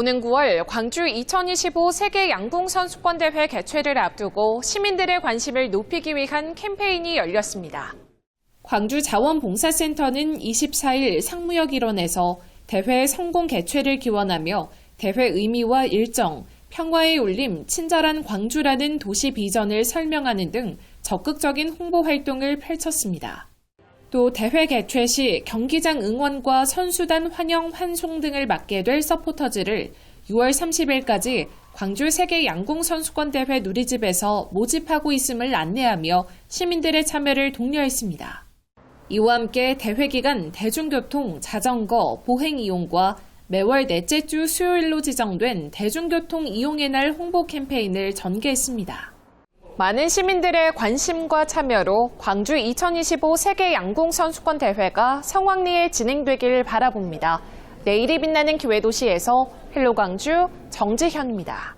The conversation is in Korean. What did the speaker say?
오는 9월 광주 2025 세계 양궁 선수권 대회 개최를 앞두고 시민들의 관심을 높이기 위한 캠페인이 열렸습니다. 광주 자원봉사센터는 24일 상무역 일원에서 대회 성공 개최를 기원하며 대회 의미와 일정, 평화의 울림, 친절한 광주라는 도시 비전을 설명하는 등 적극적인 홍보 활동을 펼쳤습니다. 또 대회 개최 시 경기장 응원과 선수단 환영 환송 등을 맡게 될 서포터즈를 6월 30일까지 광주 세계 양궁 선수권 대회 누리집에서 모집하고 있음을 안내하며 시민들의 참여를 독려했습니다. 이와 함께 대회 기간 대중교통, 자전거, 보행 이용과 매월 넷째 주 수요일로 지정된 대중교통 이용의 날 홍보 캠페인을 전개했습니다. 많은 시민들의 관심과 참여로 광주 2025 세계 양궁 선수권 대회가 성황리에 진행되길 바라봅니다. 내일이 빛나는 기회 도시에서 헬로 광주 정지현입니다.